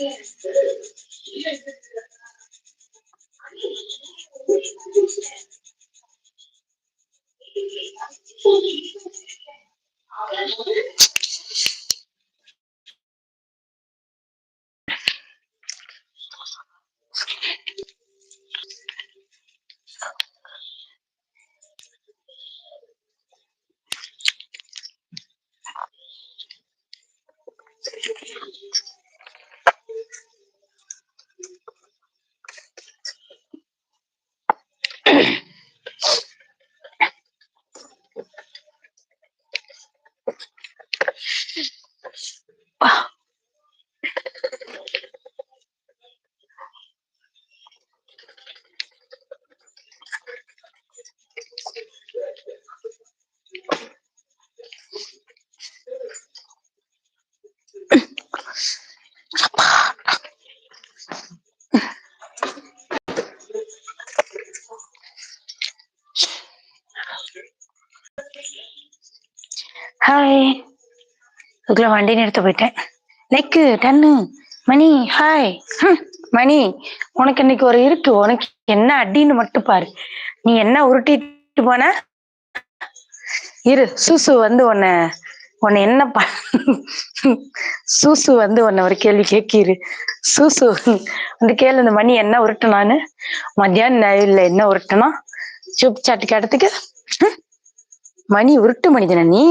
Yes. Hi அதுக்குள்ள வண்டி நிறுத்த போயிட்டேன். நெக்கு டன்னு மணி ஹாய் ஹம், மணி உனக்கு இன்னைக்கு ஒரு இருக்கு உனக்கு என்ன அடின்னு மட்டும் பாரு. நீ என்ன உருட்டிட்டு போன? இரு சூசு வந்து உன்னை உன்னை என்ன ப சூசு வந்து உன்னை ஒரு கேள்வி கேட்கிரு. சூசு வந்து கேளு இந்த மணி என்ன உருட்டுனான்னு. மத்தியானம் இல்லை என்ன உருட்டுனா? சூப் சாட்டு கேட்டதுக்கு மணி உருட்டு மனிதனா நீ?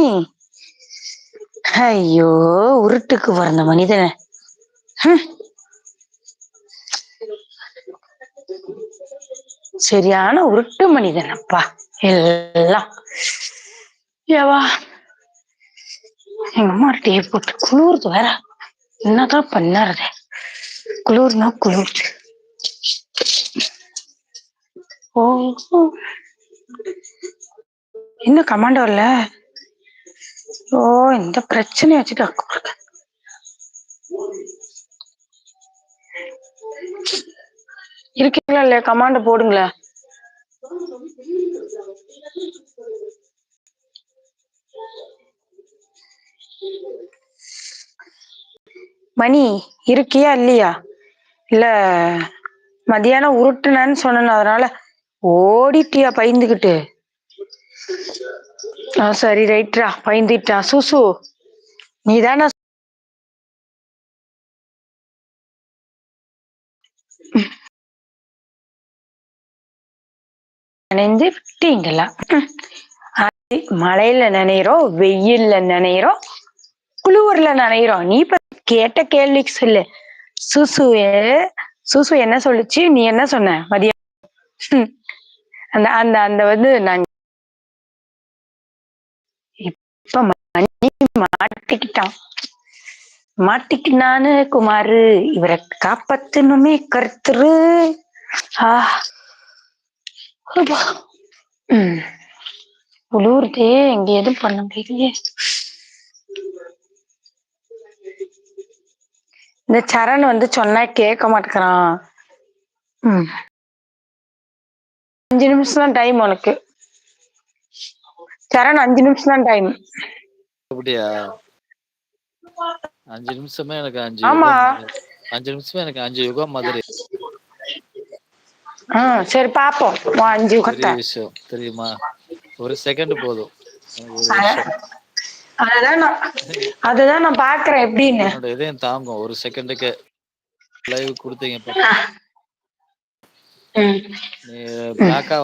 ஐயோ உருட்டுக்கு பிறந்த மனிதன. ஹம். சரியான உருட்டு மனிதன் அப்பா. எல்லாம். ஏவா. எங்க அம்மா டே போட்டு குளிர்து வேற. என்னதான் பண்ணாருது. குளிர்னா குளிர்து. ஓ என்ன இன்னும் கமாண்ட் வரல? ஓ இந்த பிரச்சனையை வச்சுட்டு அக்கு இருக்கீங்களா இல்லையா? கமாண்ட போடுங்களேன் மணி இருக்கியா இல்லையா? இல்ல மதியானம் உருட்டுனேன்னு சொன்னேன் அதனால ஓடிட்டியா பயந்துகிட்டு? சரி ரைட்ரா பயந்துட்டா. சுசு நீதானே நனைந்து விட்டீங்களா அது மழையில நினைறோம் வெயில்ல நினைறோம் குளுவர்ல நினைறோம் நீ இப்ப கேட்ட கேள்விக்கு சொல்லு. சுசுவே சுசு என்ன சொல்லுச்சு? நீ என்ன சொன்ன? மதியம்? அந்த அந்த அந்த வந்து நான் இப்ப மணி மாட்டிக்கிட்டான். மாட்டிக்கினானு குமாரு இவரை காப்பாத்தணுமே கருத்துரு. ஆ. அப்பா. ம். இங்க எதுவும் பண்ண முடியலையே. இந்த சரண் வந்து சொன்னா கேட்க மாட்டேங்கிறான். அஞ்சு நிமிஷம் தான் டைம் உனக்கு. சரண் அஞ்சு நிமிஷம் தான் டைம் அப்படியா? அஞ்சு நிமிஷமே எனக்கு அஞ்சு ஆமா. அஞ்சு நிமிஷமே எனக்கு அஞ்சு யுகம் மாதிரி. சரி பாப்போம். அஞ்சு விஷயம் தெரியுமா? ஒரு செகண்ட் போதும். அதுதான் நான் அதுதான் நான் பாக்குறேன் எப்படின்னு. இதயம் தாங்கும். ஒரு செகண்டுக்கு லைவ் கொடுத்தீங்க. நீ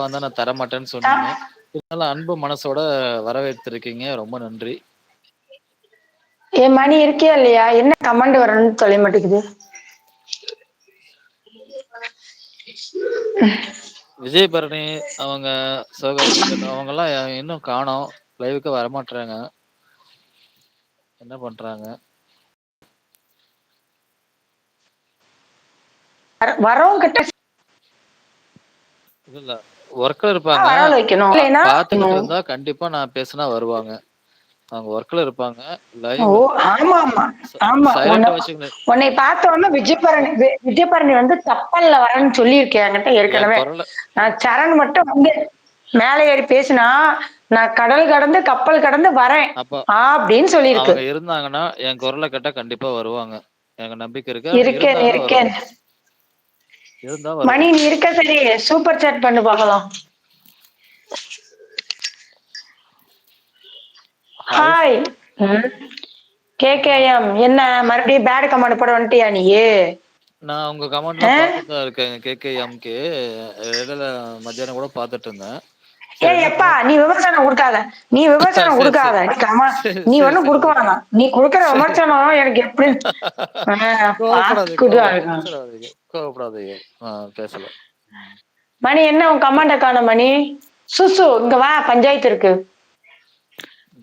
வந்தா நான் தர மாட்டேன்னு சொன்னீங்க இருந்தாலும் அன்பு மனசோட வரவேற்றிருக்கீங்க. ரொம்ப நன்றி. என் மணி இருக்கியா இல்லையா? என்ன கமெண்ட் வரணும்னு தொலைய மாட்டேங்குது? விஜய் பரணி அவங்க அவங்க எல்லாம் இன்னும் காணோம். லைவுக்கு வரமாட்டாங்க என்ன பண்றாங்க? வர- வரவங்க கிட்ட இல்ல. ஒர்க்ல இருப்பாங்க. இருந்தா கண்டிப்பா நான் பேசினா வருவாங்க. அவங்க ஒர்க்ல இருப்பாங்க. லைவ் ஓ ஆமா ஆமா. ஆமா. சைலண்டா உன்னை- பார்த்த உடனே விஜயபரணி விஜயபரணி வந்து கப்பல்ல வரேன்னு சொல்லியிருக்கேன் என்கிட்ட என் ஏற்கனவே நான் சரண் மட்டும் வந்து மேலே ஏறி பேசினா நான் கடல் கடந்து கப்பல் கடந்து வரேன். அப்படின்னு சொல்லியிருக்கு. அவங்க இருந்தாங்கன்னா என் குரலை கேட்டா கண்டிப்பா வருவாங்க. எனக்கு நம்பிக்கை இருக்கு. இருக்கேன் இருக்கேன். இருந்தா மணி. நீ இருக்க சரி சூப்பர் சாட் பண்ணு பார்க்கலாம் ஹாய். கேகேஎம் என்ன மறுபடியும் பேட் கமெண்ட் போட வந்துட்டியா நீ நான் உங்க கமெண்ட்லாம் ஆ? பார்த்துட்டு இருக்கேன். கேகேஎம்கே இடையில மத்தியானம் கூட பார்த்துட்டு இருந்தேன். ஏய் எப்பா நீ விமர்சனம் கொடுக்காத நீ விமர்சனம் கொடுக்காத. நீ ஒண்ணும். கொடுக்க வேணாம் நீ கொடுக்கற விமர்சனம் எனக்கு எப்படி ஆ, பேசல. மணி என்ன உன் கமாண்ட காண மணி? சுசு இங்க வா பஞ்சாயத்து இருக்கு.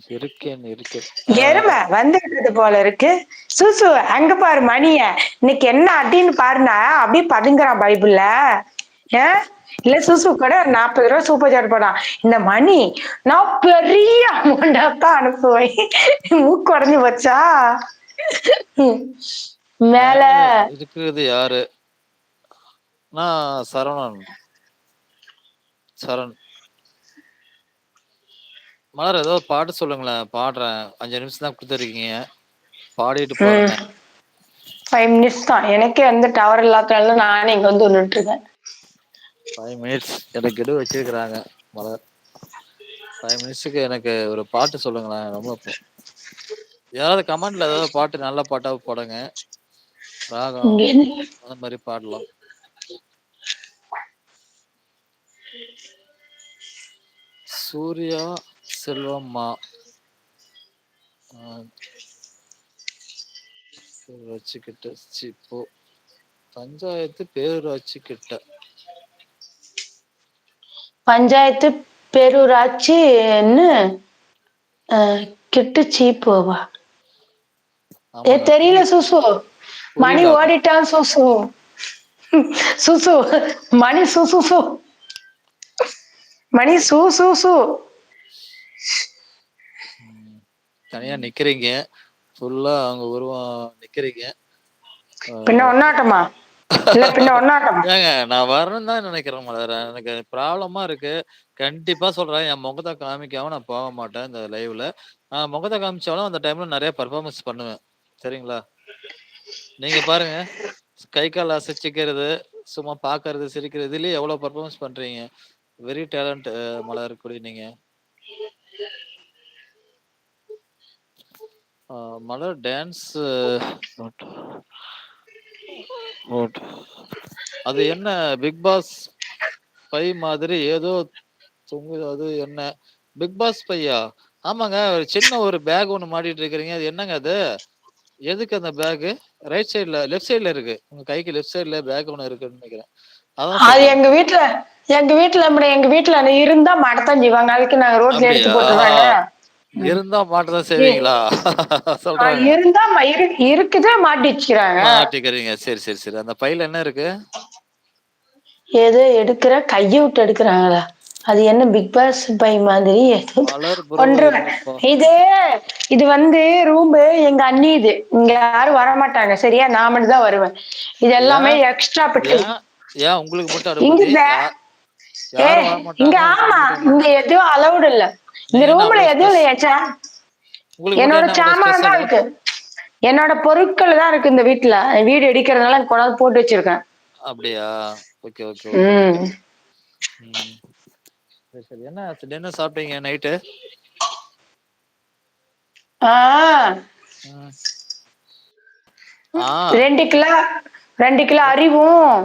இருக்கேன், இருக்கேன். எருமை வந்துருக்குது போல இருக்கு. சுசு அங்க பாரு மணிய. இன்னைக்கு என்ன அடின்னு பாருனா அப்படியே பதுங்குறான் பைபிள்ல. ஏன் இல்ல சுசு கூட நாற்பது ரூபா சூப்பர் சாட் போடான் இந்த மணி நான் பெரிய அமௌண்டா தான் அனுப்புவேன். மூக்கு உடஞ்சு போச்சா? மேல. மேல இருக்கிறது யாரு? நான் சரவணன். சரண். மலர் ஏதோ பாட்டு சொல்லுங்களேன். பாடுறேன். 5 நிமிஷம் தான் கொடுத்துருக்கீங்க. பாடிட்டு போறேங்க. ஃபைவ் மினிட்ஸ் தான் எனக்கே வந்து டவர் இல்லாதனால நானே இங்க வந்து நின்றுட்டு இருக்கேன் 5 மினிட்ஸ் எனக்கு கெடு வச்சிருக்கிறாங்க மலர். 5 மினிட்ஸ்க்கு எனக்கு ஒரு பாட்டு சொல்லுங்களேன். ரொம்ப யாராவது கமெண்ட்ல ஏதாவது பாட்டு நல்ல பாட்டா போடுங்க. ராகம் அந்த மாதிரி பாடலாம். சூர்யா செல்வம்மா. பேரூராட்சி கிட்ட சி, போ. பஞ்சாயத்து பேரூராட்சி கிட்ட. பஞ்சாயத்து பேரூராட்சின்னு கிட்டு சீப்போவா ஏ தெரியல சுசு. மணி. ஓடிட்டான் சுசு. சுசு மணி சுசு சு மணி சு சு சு. தனியா நிக்கிறீங்க. ஃபுல்லா அவங்க உருவம் நிக்கிறீங்க. பின்ன ஒன்னாட்டமா இல்ல பின்ன ஒன்னாட்டமா ஏங்க நான் வரணும்னு தான் நினைக்கிறேன் மலர் எனக்கு ப்ராப்ளமா இருக்கு. கண்டிப்பா சொல்றேன். என் முகத்தை காமிக்காம நான் போக மாட்டேன் இந்த லைவ்ல நான் முகத்தை காமிச்சாலும் அந்த டைம்ல நிறைய பர்ஃபார்மன்ஸ் பண்ணுவேன். சரிங்களா? நீங்க பாருங்க. கை கால் அசைச்சிக்கிறது சும்மா பாக்குறது சிரிக்கிறது இதுலயே எவ்வளவு பர்ஃபார்மன்ஸ் பண்றீங்க? வெரி டேலண்ட் மலர் குடி நீங்க. மலர் டான்ஸ் அது என்ன பிக் பாஸ் பை மாதிரி ஏதோ தொங்குது அது என்ன? பிக் பாஸ் பையா? ஆமாங்க ஒரு சின்ன ஒரு பேக் ஒன்று மாட்டிட்டு இருக்கிறீங்க அது என்னங்க அது? எதுக்கு அந்த பேக் ரைட் சைடுல லெஃப்ட் சைடுல இருக்கு. உங்க கைக்கு லெஃப்ட் சைடுல பேக் ஒன்று இருக்குன்னு நினைக்கிறேன். அதான் அது சொல்றேன். எங்க வீட்டுல எங்க வீட்டுல எங்க வீட்டுல இருந்தா மாட்டத்தான் செய்வாங்க. அதுக்கு நாங்க ரோட்ல எடுத்து? போட்டுருவாங்க இருந்தா மாட்டதான் செய்வீங்களா? சொல்றாங்க இருந்தா இருக்குதே மாட்டி வச்சுக்கிறாங்க மாட்டிக்கிறீங்க. சரி சரி சரி. அந்த பையில என்ன இருக்கு? ஏதோ எடுக்கிற கையை விட்டு எடுக்கிறாங்களா. அது என்ன பிக் பாஸ் பை மாதிரி? ஒன்று? இது இது வந்து ரூம் எங்க அண்ணி இது. இங்க யாரும் வர மாட்டாங்க சரியா? நான் மட்டும் தான் வருவேன். இது எல்லாமே எக்ஸ்ட்ரா பெட்டி ஏன்? உங்களுக்கு மட்டும் இங்க ஆமா. இங்க எதுவும் அலௌட் இல்ல. இந்த ரூம்ல எதுவும் இல்லையா சா உங்களுக்கு மட்டும் என்னோட என்ன சாமான் தான் இருக்கு. என்னோட பொருட்கள் தான் இருக்கு இந்த வீட்டுல வீடு அடிக்கிறதுனால கொண்டாந்து போட்டு வச்சிருக்கேன். அப்படியா? Okay okay. சரி சரி. என்ன என்ன சாப்பிட்டீங்க நைட்டு ரெண்டு கிலோ ரெண்டு கிலோ அறிவும்.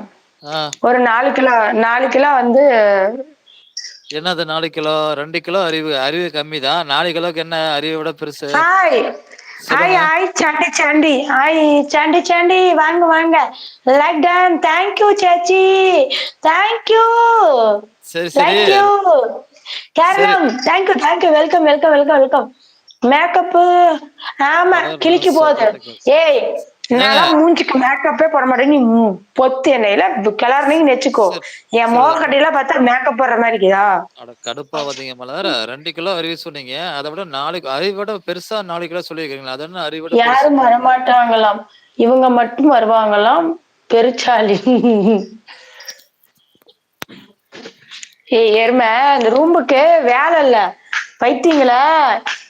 ஒரு நாலு கிலோ நாலு கிலோ வந்து என்னது நாலு கிலோ? ரெண்டு கிலோ அறிவு அறிவு கம்மி தான் நாலு கிலோக்கு என்ன அறிவை விட பெருசு? Hi. Hi hi Sandy Sandy. Hi Sandy Sandy. வாங்க வாங்க. லைக் டன் தேங்க்யூ சேச்சி. தேங்க்யூ சரி சரி. Thank you Keralam. Thank you thank you welcome welcome welcome welcome makeup ஆமா கிழிக்கு போகுது. ஏய் நான் மூஞ்சிக்கு மேக்கப்பே போட மாட்டேன். நீ பொத்து எண்ணெயில கிளறினீங்க நெச்சுக்கோ. என் முகக்கட்டையில பார்த்தா மேக்கப் போடுற மாதிரி இருக்குதா? கடுப்பாவதீங்க மலர். ரெண்டு கிலோ அறிவு சொன்னீங்க. அதை விட நாலு அறிவை விட பெருசா நாலு கிலோ சொல்லியிருக்கீங்களா அது என்ன அறிவை யாரும் வரமாட்டாங்களாம். இவங்க மட்டும் வருவாங்களாம். பெருச்சாலி ஏய் எருமை அந்த ரூமுக்கு வேலை இல்ல. பைத்தியங்களா?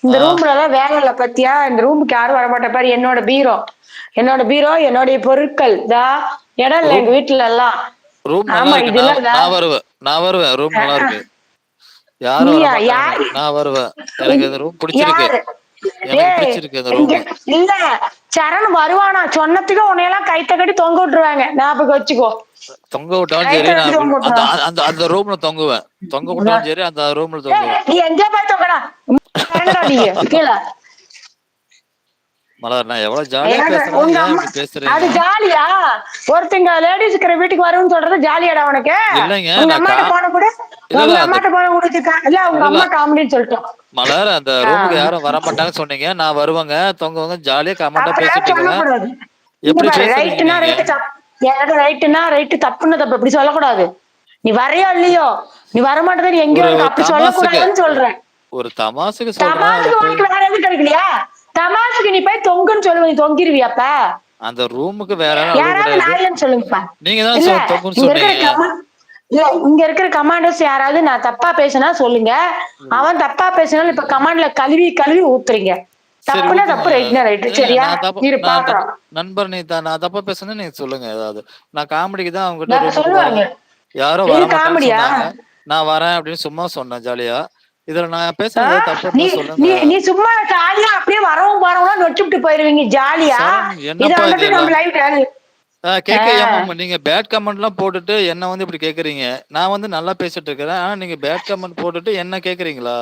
இந்த. ரூம்ல எல்லாம் வேலை இல்ல பத்தியா? இந்த ரூமுக்கு யாரும் வரமாட்ட பாரு என்னோட பீரோ. என்னோட பீரோ என்னுடைய பொருட்கள். தா இடம் இல்ல எங்க வீட்டுல எல்லாம் ரூம் ஆமா இதெல்லாம் நான் வருவேன். நான் வருவேன். ரூம் நல்லா இருக்கு. யாரும் நான் வருவேன். எனக்கு இந்த ரூம் பிடிச்சிருக்கு. இல்ல. சரண் வருவானா? சொன்னதுக்கு உன்னையெல்லாம் கைத்த கட்டி தொங்க விட்டுருவாங்க. ஞாபகம் வச்சுக்கோ. தொங்க விட்டாலும் சரி நான் அந்த அந்த ரூம்ல தொங்குவேன். தொங்க விட்டாலும் சரி அந்த ரூம்ல தொங்குவேன். நீ எங்க போய் தொங்கடா? மலர் நான் எவ்வளவு ஜாலியா எனக்கு பேசுறேன் அது ஜாலியா ஒருத்தங்க லேடிஸ் இருக்கிற வீட்டுக்கு வரும்னு சொல்றது ஜாலியாடா உனக்கு? இல்லைங்க, உங்க அம்மாட்ட போன கூட உங்க அம்மாட்ட போன கொடுத்துருக்கா இல்ல உங்க அம்மா காமெடின்னு சொல்லிட்டோம். மலர் அந்த ரூமுக்கு யாரும் வர மாட்டாங்கன்னு சொன்னீங்க. நான் வருவாங்க தொங்குவாங்க ஜாலியா கமெண்டா பேசிட்டு இருக்கேன். எப்படி நீங்க? ரைட்டு தப்பு ரைட்டுனா ரைட்டு தப்புன்னு தப்பு இப்படி சொல்லக்கூடாது. நீ வரையோ இல்லையோ? நீ வரமாட்டேது நீ எங்கேயோ அப்படி. சொல்லக்கூடாதுன்னு சொல்றேன். ஒரு தமாசுக்கு சொல்றேன் தமாசுக்கு உனக்கு வேற எதுவும் கிடைக்கலையா? தமாசுக்கு நீ போய் தொங்குன்னு சொல்லுவ நீ தொங்கிருவியாப்ப அந்த ரூமுக்கு வேற யாராவது நாயன்னு சொல்லுங்கப்பா. நீங்க தான் தொங்குன்னு இங்க இருக்கிற சொன்னீங்க. கமா- இல்ல இங்க இருக்கிற கமாண்டர்ஸ் யாராவது நான் தப்பா பேசினா சொல்லுங்க. அவன் தப்பா பேசினாலும் இப்ப கமாண்ட்ல கழுவி கழுவி ஊத்துறீங்க. தப்புனா. தப்பு ரைட்னா இல்ல, சரியா? இரு பாக்குறோம். நண்பர் நீ நான் தப்பா பேசுனேன் நீங்க சொல்லுங்க ஏதாவது. நான் காமெடிக்கு தான் அவங்க கிட்ட சொல்லுவாங்க. யாரோ காமெடியா? நான் வரேன் அப்படின்னு சும்மா சொன்னேன் ஜாலியா. இதுல நான் பேசுறது? தப்பு நீ சொல்லுங்க. சும்மா ஜாலியா அப்படியே வரவும் போறவங்க நொச்சுட்டு போயிருவீங்க ஜாலியா? இத வந்துட்டு நம்ம லைவ் கேட்க நீங்க பேட் கமெண்ட் எல்லாம் போட்டுட்டு என்ன வந்து இப்படி கேக்குறீங்க? நான் வந்து நல்லா பேசிட்டு இருக்கிறேன். ஆனா நீங்க பேட் கமெண்ட் போட்டுட்டு என்ன கேக்குறீங்களா?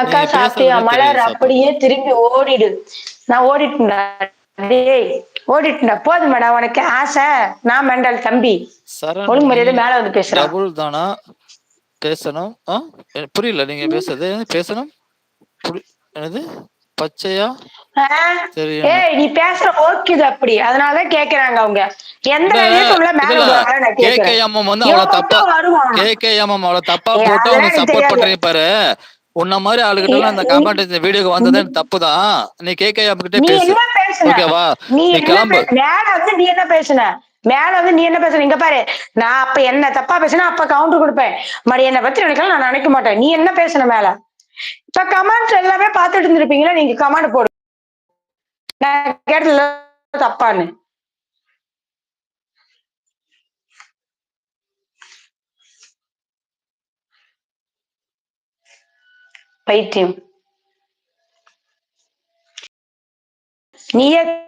அக்கா சாப்பிட்டியா? மலர் அப்படியே திரும்பி ஓடிடு. நான் ஓடிட்டேன்டா டேய் ஓடிட்டேன்டா போதுமேடா உனக்கு ஆசை. நான் மெண்டல் தம்பி. ஒழுங்கு மரியாதை மேல வந்து பேசுறான் டபுள் தானா? பேசணும்? ஆ? புரியல நீங்க பேசுறது. பேசணும்? என்னது? பச்சையா? ஏய் நீ பேசுற அப்படி. கேக்குறாங்க அவங்க. எந்த கேகேஎம் வந்து அவ்வளவு தப்பா கேகேஎம் அவ்வளவு தப்பா போட்டு எனக்கு சப்போர்ட். பண்றீங்க பாரு உன்ன மாதிரி ஆளுகிட்ட அந்த கமெண்ட் இந்த வீடியோக்கு வந்ததே தப்புதான். நீ கேகேஎம் கிட்ட பேசு. ஓகேவா? நீ கிளம்பு. நீ என்ன பேசுன? மேல வந்து நீ என்ன பேசுற? இங்க பாரு. நான் அப்ப என்ன தப்பா பேசினா அப்ப கவுண்டர் கொடுப்பேன். மறுபடியும் என்ன பத்தி நினைக்கலாம் நான் நினைக்க மாட்டேன். நீ என்ன பேசுன மேல? இப்ப கமெண்ட் எல்லாமே பாத்துட்டு இருந்திருப்பீங்களா? நீங்க கமெண்ட் போடு. நான் கேட்டதுல தப்பான்னு. பைத்தியம். நீயே ஏ?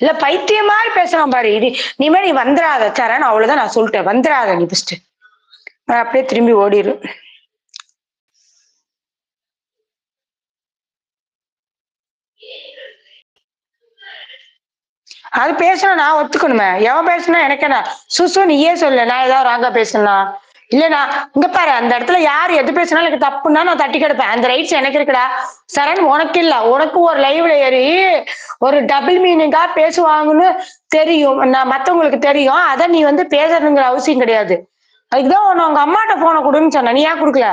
இல்ல பைத்தியம் மாதிரி பேசுறான் பாரு. இது இனிமே நீ வந்துடாத சரண் அவ்வளவுதான் நான் சொல்லிட்டேன். வந்துடாத நீ ஃபர்ஸ்ட் அப்படியே திரும்பி ஓடிரு. அது பேசணும் நான் ஒத்துக்கணுமே. எவன் பேசுனா எனக்கு என்ன? சுசு நீயே சொல்லு. நான் ஏதாவது ராங்கா பேசணும்னா இல்லனா இங்க பாரு அந்த இடத்துல யார் எது பேசினாலும் எனக்கு தப்புன்னா நான் தட்டி கிடப்பேன். அந்த ரைட்ஸ் எனக்கு இருக்குடா. சரண் உனக்கு இல்ல. உனக்கு ஒரு லைவ்ல ஏறி ஒரு டபுள் மீனிங்கா பேசுவாங்கன்னு தெரியும். நான் மத்தவங்களுக்கு தெரியும். அதை நீ வந்து பேசணுங்கிற அவசியம் கிடையாது. அதுக்குதான் உன்னை உங்க அம்மாட்ட போன கொடுன்னு சொன்ன நீ ஏன் கொடுக்கல?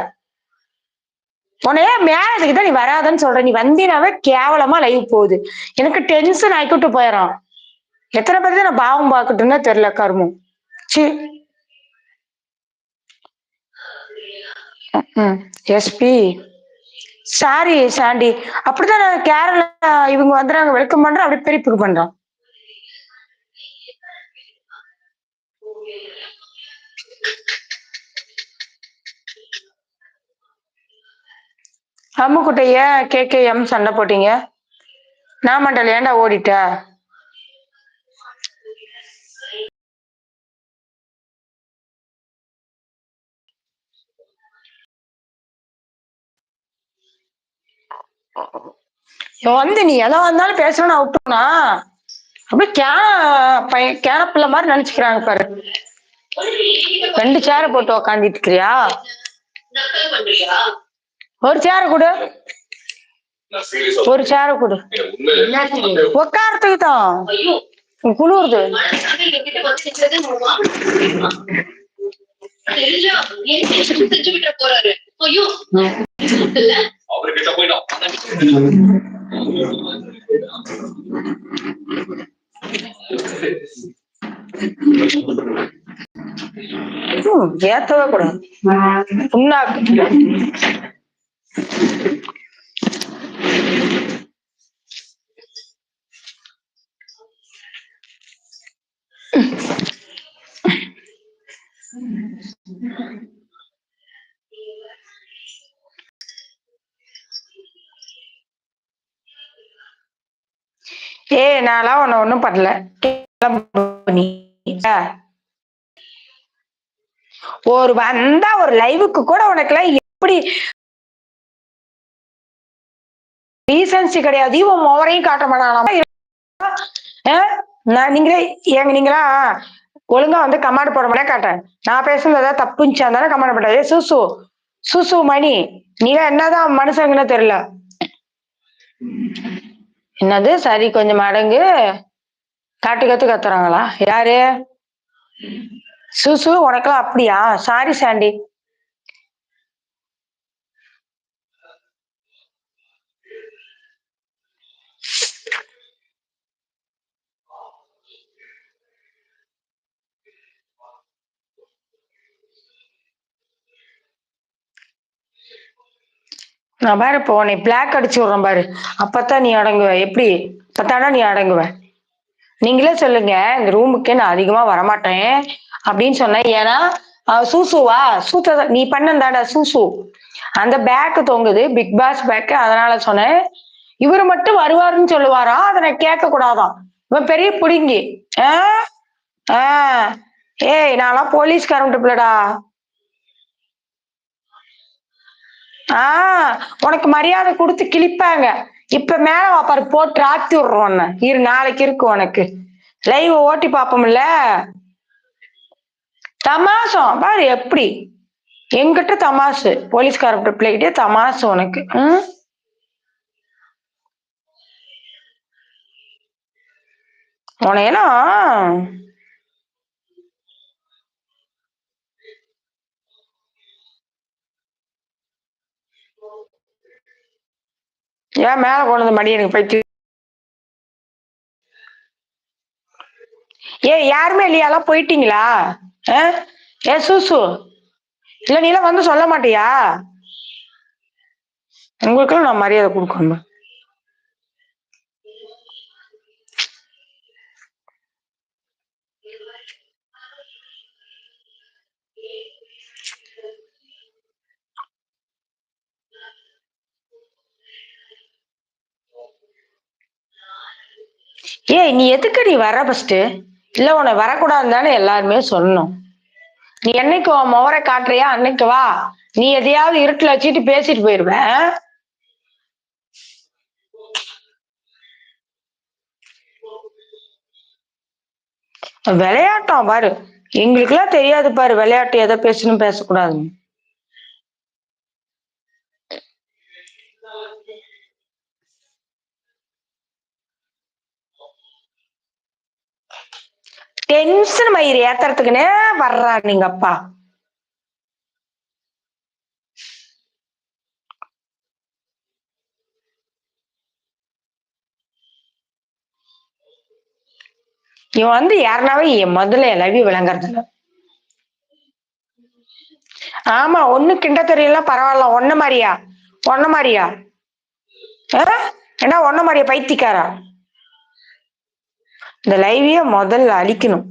உனையே மேலதுக்கு தான் நீ வராதன்னு சொல்ற. நீ வந்தீனாவே கேவலமா லைவ் போகுது. எனக்கு டென்ஷன் ஆக்கிட்டு போயிடும் எத்தனை பேர் தான் நான் பாவம் பார்க்கட்டும்னு தெரியல கருமம் சி எஸ்பி சாரி சாண்டி அப்படிதான் நான் கேரளா இவங்க வந்துடுறாங்க வெல்கம் பண்றோம். அப்படி பெரிய பண்றோம். அம்முக்குட்டைய கே கே எம் சண்டை போட்டீங்க. நான் மண்டல் ஏன்டா ஓடிட்ட? வந்து நீ எதை வந்தாலும் பேசணும்னு அவுட்டுனா அப்படியே கேன பையன் கேன பிள்ளை மாதிரி நினைச்சுக்கிறாங்க பாரு. ரெண்டு சேரை போட்டு உக்காந்துட்டு இருக்கிறியா ஒரு சேரை கொடு. ஒரு சேரை கொடு. உட்காரத்துக்கு தான் குளிருது. அவர்கிட்ட போய் நான் ஏத்தவே கூடாது புண்ணாக்கு ஏய் நான்லாம் வரல. ஒரு வந்தா ஒரு லைவுக்கு கூட உனக்கு எல்லாம் எப்படி ரீசன்சி கிடையாது. இவன் மோரையும் காட்ட மாட்டானா. நான் நீங்களே ஏங்க நீங்களா? ஒழுங்கா வந்து கமாண்ட் போட மாட்டே காட்டேன் நான் பேசுனது ஏதாவது தப்புச்சா தானே கமாண்ட் போட்டேன் ஏ சுசு. சுசு மணி. நீ என்னதான் மனுஷங்கன்னு தெரியல. என்னது? சரி கொஞ்சம் மடங்கு. காட்டு கத்து கத்துறாங்களா? யாரு? சுசு உனக்கெல்லாம் அப்படியா? சாரி சாண்டி நான் பாரு இப்போ உன்னை பிளாக் அடிச்சு விடுறேன் பாரு. அப்பத்தான் நீ அடங்குவ. எப்படி? அப்பத்தானா நீ அடங்குவ? நீங்களே சொல்லுங்க இந்த ரூமுக்கே நான் அதிகமா வரமாட்டேன் அப்படின்னு சொன்னேன் ஏன்னா சூசுவா? சூத்த நீ பண்ணந்தாடா சூசு. அந்த பேக்கு தொங்குது பிக் பாஸ் பேக்கு அதனால சொன்னேன் இவர் மட்டும் வருவாருன்னு சொல்லுவாரா? அதை நான் கேட்க கூடாதான் இவன் பெரிய புடுங்கி. ஆ? ஆ. ஏய் நான்லாம் போலீஸ்காரன் பிள்ளடா. ஆ உனக்கு மரியாதை கொடுத்து கிழிப்பாங்க. இப்ப மேல வா பாரு போட்டு ஆத்தி விடுறோம் உன்னை. இரு நாளைக்கு இருக்கு உனக்கு. லைவ் ஓட்டி பாப்போம்ல தமாசம் பாரு எப்படி? எங்கிட்ட தமாசு போலீஸ்கார பிள்ளைகிட்டே தமாசு உனக்கு. ம்? உனையெல்லாம் ஏன் மேல கொண்டு வந்து எனக்கு பைத்தி ஏ யாருமே இல்லையாலாம் போயிட்டீங்களா? ஏ சூசு. இல்ல நீலாம் வந்து சொல்ல மாட்டியா? உங்களுக்கு நான் மரியாதை கொடுக்கணும்? ஏய் நீ எதுக்கு நீ வர ஃபர்ஸ்ட் இல்ல உன்னை வரக்கூடாதுன்னு தானே எல்லாருமே சொன்னோம் நீ என்னைக்கு உன் முகரை காட்டுறியா? அன்னைக்கு வா. நீ எதையாவது இருட்டுல வச்சுட்டு பேசிட்டு போயிடுவேன் விளையாட்டம் பாரு. எங்களுக்கெல்லாம் தெரியாது பாரு விளையாட்டு எதை பேசணும் பேசக்கூடாதுன்னு. டென்ஷன் மயிர் ஏத்துறதுக்குன்னே வர்றா நீங்க அப்பா இவன் வந்து யாருனாவே முதல்ல எல்லாவி விளங்குறது ஆமா ஒண்ணு கிண்ட தெரியலாம் பரவாயில்ல ஒன்ன மாதிரியா ஒன்ன மாதிரியா ஆ? ஏன்னா ஒன்ன மாதிரியா பைத்தியக்காரா இந்த லைவையே முதல்ல அழிக்கணும்.